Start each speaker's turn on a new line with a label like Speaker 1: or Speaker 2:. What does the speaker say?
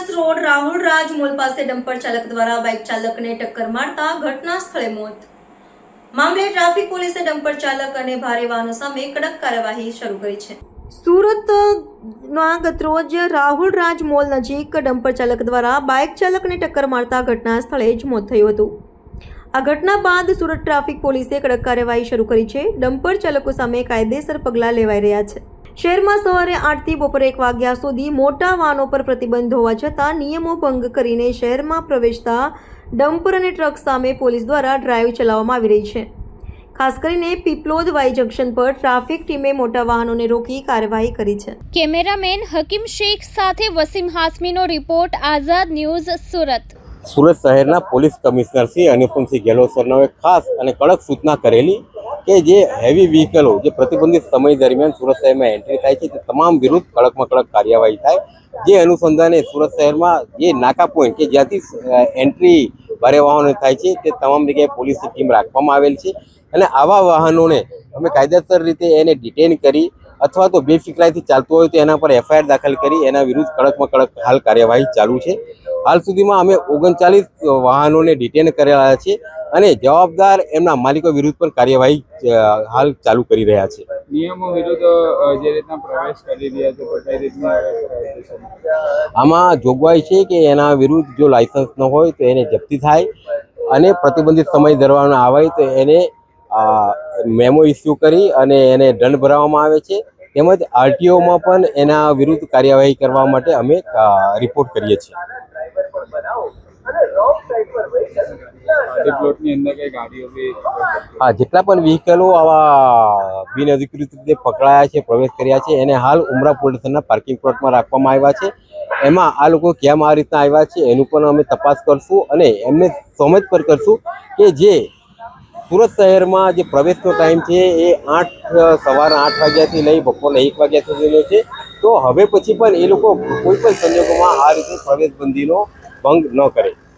Speaker 1: Bypass road Rahul Raj mall પાસે dumper ચાલક દ્વારા બાઇક ચાલકને ટક્કર મારતા ઘટના સ્થળે મોત. મામલે ટ્રાફિક પોલીસે ડમ્પર ચાલક અને ભારે વાહનો સામે કડક કાર્યવાહી શરૂ કરી છે. સુરતના ગતરોજ રાહુલ રાજ મોલ નજીક ડમ્પર ચાલક દ્વારા બાઇક ચાલકને ટક્કર મારતા ઘટના સ્થળે જ મોત થયું હતું. આ ઘટના બાદ સુરત ટ્રાફિક પોલીસે કડક કાર્યવાહી શરૂ કરી છે. ડમ્પર ચાલકો સામે કાયદેસર પગલાં લેવાઈ રહ્યા છે. શહેરમાં સવારે આઠથી બપોરે એક વાગ્યા સુધી મોટા વાહનો પર પ્રતિબંધ હોવા છતાં નિયમો ભંગ કરીને શહેરમાં પ્રવેશતા ડમ્પર અને ટ્રક સામે પોલીસ દ્વારા ડ્રાઈવ ચલાવવામાં આવી રહી છે. ખાસ કરીને પીપલોદ વાઈ જંકશન પર ટ્રાફિક ટીમે મોટા વાહનોને રોકી કાર્યવાહી કરી છે.
Speaker 2: કેમેરામેન હકીમ શેખ સાથે વસીમ હાસમીનો રિપોર્ટ આઝાદ ન્યૂઝ સુરત.
Speaker 3: સુરત શહેરના પોલીસ કમિશનર શ્રી અનુપમસિંહ ગેહલોત સરનાઓએ ખાસ અને કડક સૂચના કરેલી કે જે હેવી વ્હીકલો જે પ્રતિબંધિત સમય દરમિયાન સુરત શહેરમાં એન્ટ્રી થાય છે, તે તમામ વિરુદ્ધ કડકમાં કડક કાર્યવાહી થાય. જે અનુસંધાને સુરત શહેરમાં જે નાકા પોઈન્ટ કે જ્યાંથી એન્ટ્રી ભારે વાહનો થાય છે, તે તમામ જગ્યાએ પોલીસની ટીમ રાખવામાં આવેલ છે. અને આવા વાહનોને અમે કાયદેસર રીતે એને ડિટેન કરી અથવા તો બેફિકરાઈથી ચાલતું હોય તો એના પર એફઆઈઆર દાખલ કરી એના વિરુદ્ધ કડકમાં કડક હાલ કાર્યવાહી ચાલુ છે. હાલ સુધીમાં અમે ઓગણચાલીસ વાહનોને ડિટેન કરેલા છે. અને જવાબદાર એમના માલિકો વિરુદ્ધ પણ કાર્યવાહી હાલ ચાલુ કરી રહ્યા છે.
Speaker 4: નિયમો વિરુદ્ધ જે રીતના પ્રવેશ કરી રહ્યા છે કઈ રીતના
Speaker 3: આમાં જોગવાઈ છે કે એના વિરુદ્ધ જો લાયસન્સ ન હોય તો એને જપ્તી થાય અને પ્રતિબંધિત સમય ધરવાનો આવે તો એને મેમો ઇસ્યુ કરી અને એને દંડ ભરાવવામાં આવે છે. તેમજ આરટીઓમાં પણ એના વિરુદ્ધ કાર્યવાહી કરવા માટે અમે રિપોર્ટ કરીએ છીએ. હા, જેટલા પણ વ્હીકલો આવા બિનઅધિકૃત રીતે પકડાયા છે, પ્રવેશ કર્યા છે, એને હાલ ઉમરા પોલીસના પાર્કિંગ પ્લોટમાં રાખવામાં આવ્યા છે. એમાં આ લોકો કેમ આ રીતના આવ્યા છે, એનું પણ અમે તપાસ કરશું અને એમને સમજ પર કરશું કે જે સુરત શહેરમાં જે પ્રવેશનો ટાઈમ છે, એ આઠ, સવારના આઠ વાગ્યાથી લઈ બપોરના એક વાગ્યા સુધીનો છે. તો હવે પછી પણ એ લોકો કોઈ પણ સંજોગોમાં આ રીતે પ્રવેશબંધીનો ભંગ ન કરે.